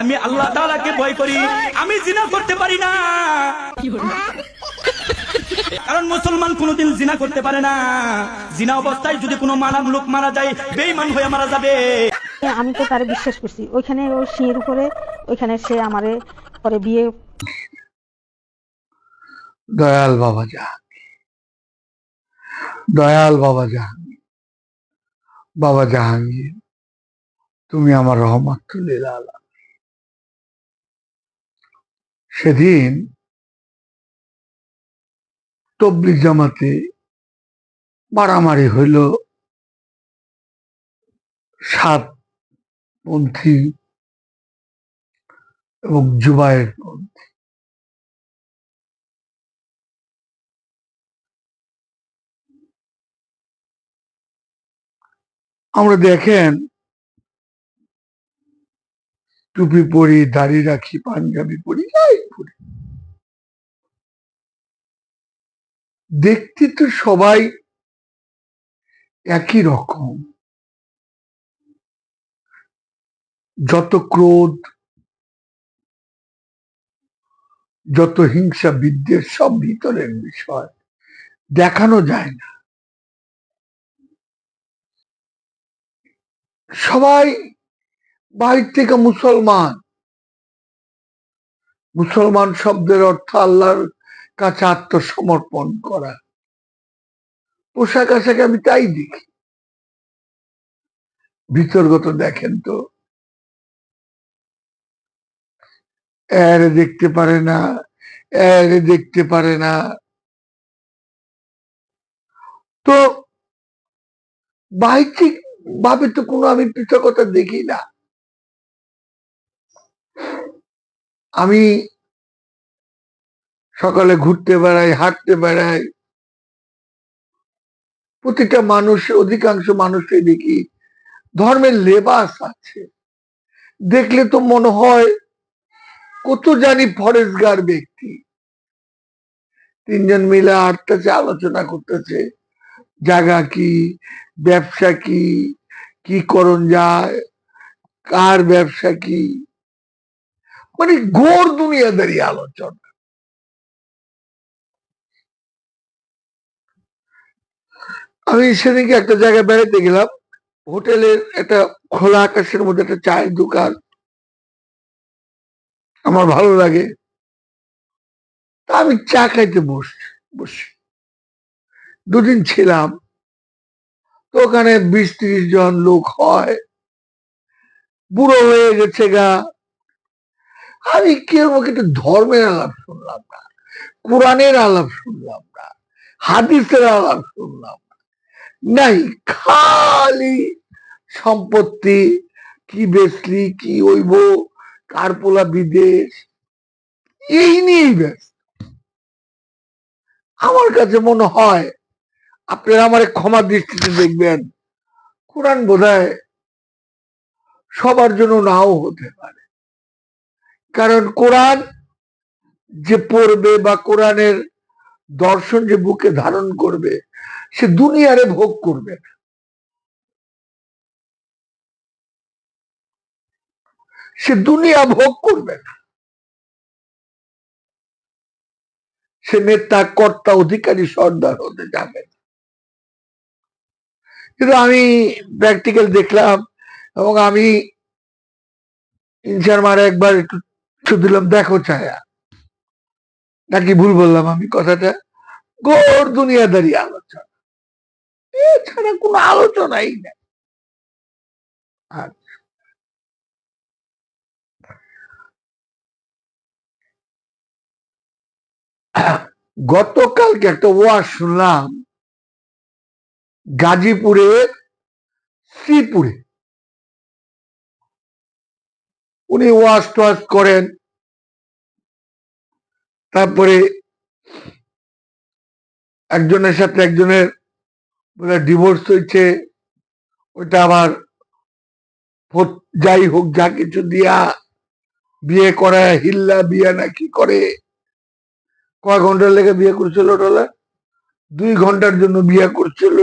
আমি আল্লাহ তাআলাকে ভয় করি। আমি জিনা করতে পারি না। কারণ মুসলমান কোনোদিন জিনা করতে পারে না। জিনা অবস্থায় যদি কোনো মানার লোক মারা যায় বেঈমান হয়ে মারা যাবে। আমি তো তারে বিশ্বাস করছি। ওইখানে ওই সিঁড়ির উপরে ওইখানে সে আমারে পরে বিয়ে দয়াল বাবা জাহাঙ্গীর দয়াল বাবা জাহাঙ্গীর বাবা জাহাঙ্গীর তুমি আমার রহমাতুল্লিল আলা সেদিন তবলিগ জামাতে মারামারি হইল। সাত পন্থী এবং জুবায়ের পন্থী। আমরা দেখেন টুপি পরি দাড়ি রাখি, পাঞ্জাবি পরি যাই পরি দেখতে তো সবাই একই রকম। যত ক্রোধ, যত হিংসা বিদ্বেষ, সব ভিতরের বিষয়। দেখানো যায় না। সবাই বাহির থেকে মুসলমান। মুসলমান শব্দের অর্থ আল্লাহর কাছে আত্মসমর্পণ করা। পোশাক আশাকে আমি তাই দেখি। ভিতরগত দেখেন তো। এর দেখতে পারে না, এর দেখতে পারে না। তো বাহ্যিক ভাবে তো কোনো আমি পৃথকতা দেখি না। আমি সকালে ঘুরতে বেড়াই, হাঁটতে বেড়াই। প্রতিটা মানুষ, অধিকাংশ মানুষই দেখি ধর্মের লেবাস আছে। দেখলে তো মনে হয় কত জানি ফরেস্টগার ব্যক্তি। তিনজন মিলে হাঁটতেছে, আলোচনা করতেছে, জায়গা কি, ব্যবসা কি কি করণ যায়, কার ব্যবসা কি। মানে ঘোর দুনিয়াদারি আলোচনা। আমি সেদিনকে একটা জায়গায় বেড়াতে গেলাম, হোটেলের একটা খোলা আকাশের মধ্যে একটা চায়ের দোকান। আমার ভালো লাগে। তা আমি চা খাইতে বস, বসি। দুদিন ছিলাম, তো ওখানে বিশ জন লোক হয়। বুড়ো হয়ে গেছে গা। আমি কেউ একটু ধর্মের আলাপ শুনলাম না, কোরআনের আলাপ শুনলাম না, হাদিসের আলাপ শুনলাম না, নাই, খালি সম্পত্তি, কি বেচলি, কি হইব কার পোলা বিদেশ, এই নিয়েই ব্যস্ত। আমার কাছে মনে হয়, আপনারা আমার ক্ষমা দৃষ্টিতে দেখবেন, কোরআন বোধহয় সবার জন্য নাও হতে পারে। কারণ কোরআন যে পড়বে বা কোরআনের দর্শন যে বুকে ধারণ করবে, সে দুনিয়ারে ভোগ করবে। সে দুনিয়া ভোগ করবে না সে নেতা, কর্তা, অধিকারী, সর্দার হতে যাবে কিন্তু আমি প্র্যাকটিক্যাল দেখলাম এবং আমি ইনসার মারে একবার একটু দিলাম, দেখো ছায়া। নাকি ভুল বললাম আমি কথাটা? গোর দুনিয়াদারি আলোচনা। এছাড়া কোনো আলোচনাই নেই। আচ্ছা। গতকালকে একটা ওয়াজ শুনলাম গাজীপুরের শ্রীপুরে। উনি ওয়াজ টোয়াজ করেন তারপরে একজনের সাথে একজনের ডিভোর্স হয়েছে, ওইটা আবার যাই হোক, যা কিছু দিয়া বিয়ে করায়, হিল্লা বিয়া নাকি করে? কয় ঘণ্টার লেগে বিয়ে করছিল ওটা দুই ঘণ্টার জন্য বিয়ে করছিল।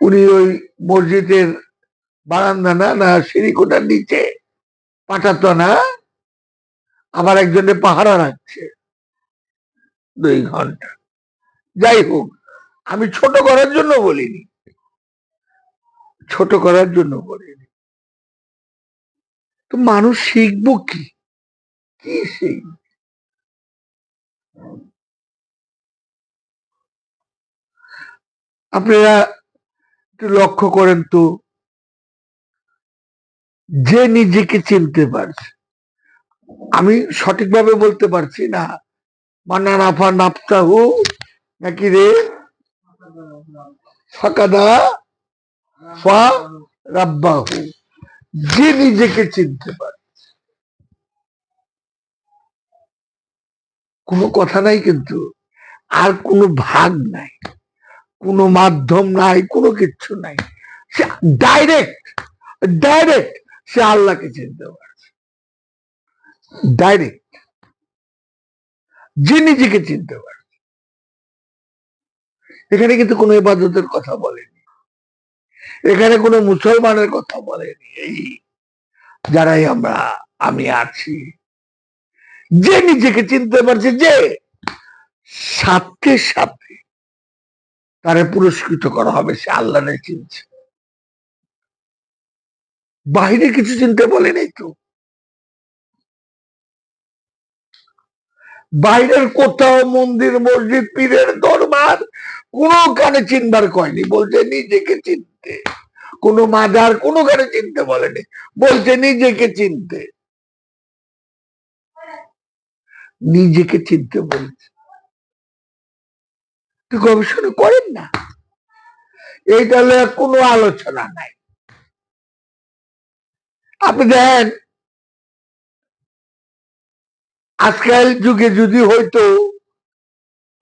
উনি ওই মসজিদের বারান্দা না না, সিঁড়ি কোটার নিচে পাঠাতো না? আবার একজনে পাহারা রাখছে। দুই ঘণ্টা। যাই হোক, আমি ছোট করার জন্য বলিনি। ছোট করার জন্য বলিনি। তো মানুষ শিখব কি? কি শিখবে? আপনারা একটু লক্ষ্য করেন তো, যে নিজেকে চিনতে পারছে। আমি সঠিকভাবে বলতে পারছি না। মান্না নাফা নাফতাহু নাকি রে? ফাকাদা ফা রাব্বাহু। যে নিজেকে চিনতে পারে কোনো কথা নাই কিন্তু। আর কোনো ভাগ নাই। কোনো মাধ্যম নাই, কোনো কিচ্ছু নাই। সে ডাইরেক্ট ডাইরেক্ট সে আল্লাহকে চিনতে পারছে। ডাইরেক্ট যে নিজেকে চিনতে পারছে এখানে কিন্তু কোনো ইবাদতের কথা বলেনি। এখানে কোনো মুসলমানের কথা বলেনি। এই যারাই আমরা, আমি আছি। যে নিজেকে চিনতে পারছে যে সাথে সাথে তারে পুরস্কৃত করা হবে, সে আল্লাহরে চিনছে। বাহিরে কিছু চিনতে বলেনি তো? বাইরের কোথাও মন্দির, মসজিদ, পীরের দরবার কোনো কানে চিনবার কয়নি বলছে, নিজেকে চিনতে। কোনো মাজার কোনো কানে চিনতে বলেনি। বলছে, নিজেকে চিনতে। নিজেকে চিনতে বলছে। গবেষণা করেন না। এইটা কোনো আলোচনা নাই। আপনি দেখেন আজকাল যুগে যদি হয়তো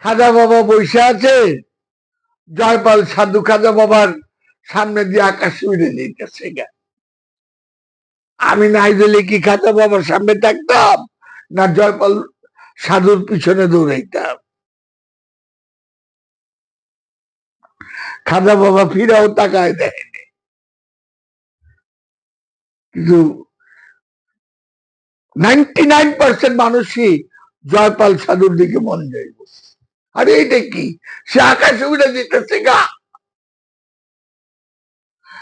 খাজা বাবা বসে আছে, জয়পাল সাধু খাজা বাবার সামনে দিয়ে আকাশ উড়ে যেতেছে গা। আমি নাই দিলে কি খাজা বাবার সামনে থাকতাম, না জয়পাল সাধুর পিছনে দৌড়াইতাম খাজা বাবা ফিরাও তাকায় দেয়নি কিন্তু নাইনটি নাইন পার্সেন্ট মানুষই জয়পাল সাধুর দিকে মন যাইব আরে এইটা কি? সে আকাশে উড়ে দিতেছে গা।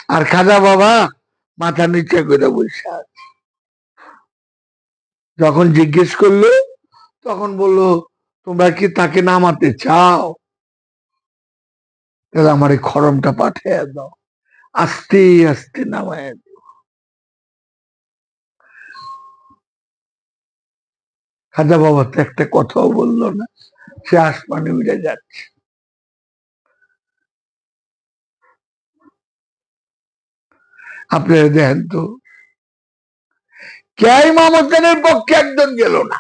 আর খাজা বাবা মাথা নিচে করে বসে আছে। যখন জিজ্ঞেস করল, তখন বলল, তোমরা কি তাকে নামাতে চাও? তাহলে আমার এই খরমটা পাঠিয়ে দাও। আস্তে আস্তে নামায় দাও খাজা বাবা তো একটা কথাও বলল না, সে আসমানে উড়ে যাচ্ছে। আপনারা দেখেন তো, কে ইমাম পক্ষে একজন গেল না?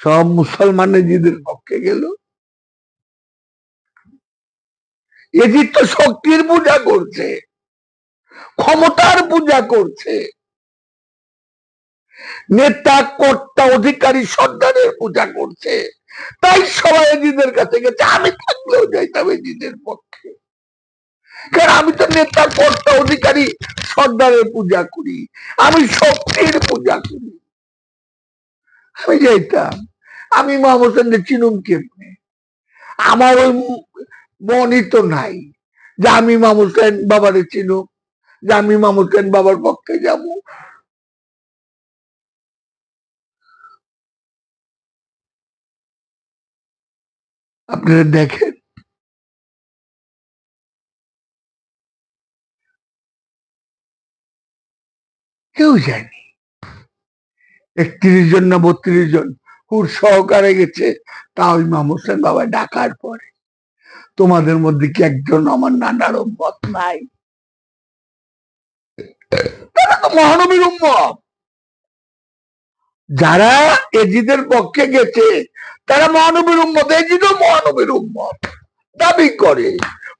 সব মুসলমান নিজেদের পক্ষে গেল। এজিদ তো শক্তির পূজা করছে, ক্ষমতার পূজা করছে। নেতা, কর্তা, অধিকারী সন্তানের পূজা করছে। তাই সবাই এজিদের কাছে গেছে। আমি থাকলেও যাইতাম এজিদের পক্ষে। কারণ আমি তো নেতা, কর্তা, অধিকারী সর্দারের পূজা করি। আমি শক্তির পূজা করি। আমি যাইতাম। আমি ইমাম হোসেনের চিনুম কেমনে? আমার ওই মনই তো নাই যে আমি ইমাম হোসেন বাবারে চিনুম, যে আমি ইমাম হোসেন বাবার পক্ষে যাব। আপনারা দেখেন। কেউ যায়নি একত্রিশ জন না বত্রিশ জন হুর সহকারে গেছে, তাও ইমাম হোসেন বাবা ডাকার পরে। তোমাদের মধ্যে কি একজন আমার নানার মত নাই? তারা তো মহানবীর যারা এজিদের পক্ষে গেছে তারা মহানবীর উম্মত এজিদও মহানবীর উম্মত দাবি করে।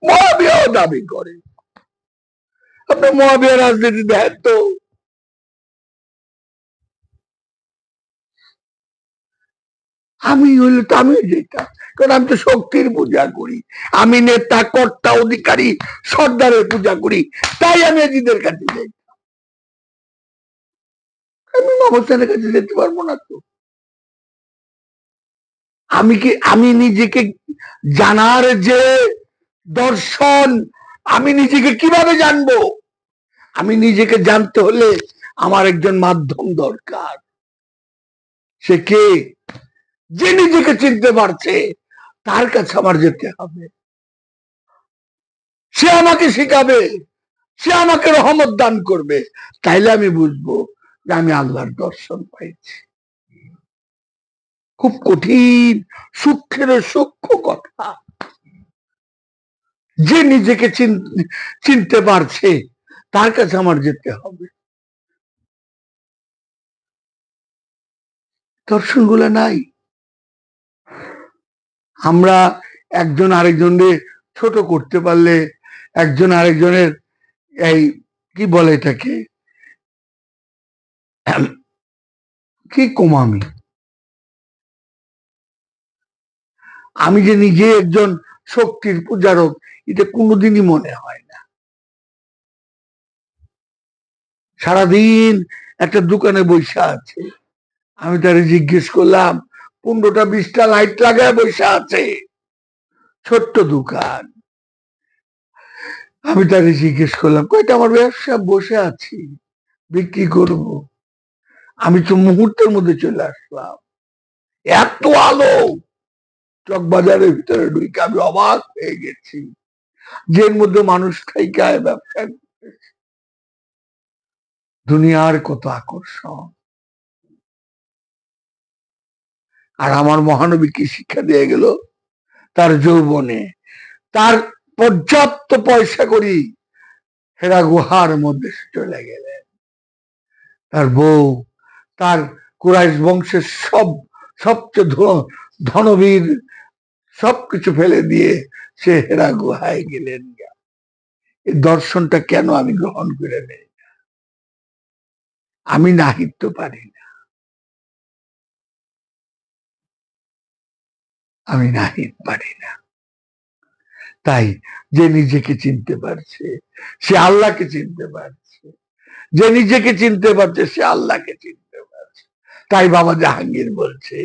মহাবিয়াও দাবি করে। আপনার মহাবিয়া রাজনীতি দেখেন তো। আমি হইলে তো আমি যেতাম কারণ আমি তো শক্তির পূজা করি। আমি নেতা, কর্তা, অধিকারী, সর্দারের পূজা করি। তাই আমি এজিদের কাছে যাই। আমি মোহাম্মদের কাছে যেতে পারব না তো। আমি কি, আমি নিজেকে জানার যে দর্শন, আমি নিজেকে কীভাবে জানব? আমি নিজেকে জানতে হলে আমার একজন মাধ্যম দরকার। সে কে? যে নিজেকে চিনতে পারছে, তার কাছে আমার যেতে হবে। সে আমাকে শিখাবে, সে আমাকে রহমত দান করবে। তাইলে আমি বুঝব যে আমি আল্লাহর দর্শন পাইছি। খুব কঠিন সূক্ষ্মের সূক্ষ্ম কথা। যে নিজেকে চিন- চিনতে পারছে, তার কাছে আমার যেতে হবে। দর্শন নাই। আমরা একজন আরেকজনের ছোট করতে পারলে একজন আরেকজনের এই, কি বলে এটাকে? কি কমামি আমি যে নিজে একজন শক্তির পূজারক, এটা কোনোদিনই মনে হয় না। সারাদিন একটা দোকানে বসে আছে। আমি তারে জিজ্ঞেস করলাম, পনেরোটা বিশটা লাইট লাগায় বসে আছে? ছোট্ট দোকান। আমি তারে জিজ্ঞেস করলাম কয়টা আমার ব্যবসা, বসে আছি, বিক্রি করব। আমি তো মুহূর্তের মধ্যে চলে আসলাম। এত আলো! চক বাজারের ভিতরে ঢুকে আমি অবাক হয়ে গেছি। যের মধ্যে মানুষ খাইকায় ব্যবসা দুনিয়ার কত আকর্ষণ। আর আমার মহানবী কি শিক্ষা দিয়ে গেল? তার যৌবনে। তার পর্যাপ্ত পয়সা করি হেরা গুহার মধ্যে চলে গেলেন। তার বউ, তার কুরাইশ বংশের সব, সবচেয়ে ধনবীর সবকিছু ফেলে দিয়ে সে হেরা গুহায় গেলেন এই দর্শনটা কেন আমি গ্রহণ করে নেই? আমি নাহিত্য পারি না। আমি নাহিত পারি না। তাই যে নিজেকে চিনতে পারছে, সে আল্লাহকে চিনতে পারছে। যে নিজেকে চিনতে পারছে, সে আল্লাহকে চিনতে তাই বাবা জাহাঙ্গীর বলছে,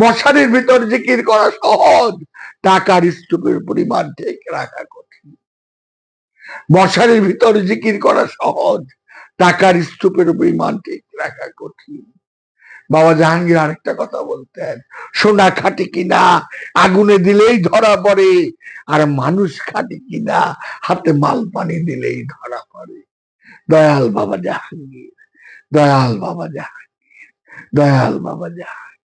মশারির ভিতর জিকির করা সহজ, টাকার স্তূপের পরিমাণ ঠিক রাখা কঠিন। মশারির ভিতর জিকির করা সহজ, টাকার স্তূপের পরিমাণ ঠিক রাখা কঠিন। বাবা জাহাঙ্গীর আরেকটা কথা বলতেন, সোনা খাটি কিনা, আগুনে দিলেই ধরা পড়ে, আর মানুষ খাটি কিনা, হাতে মাল পানি দিলেই ধরা পড়ে। দয়াল বাবা জাহাঙ্গীর, দয়াল বাবা জাহাঙ্গীর। দয়াল বাবা জাহাঙ্গীর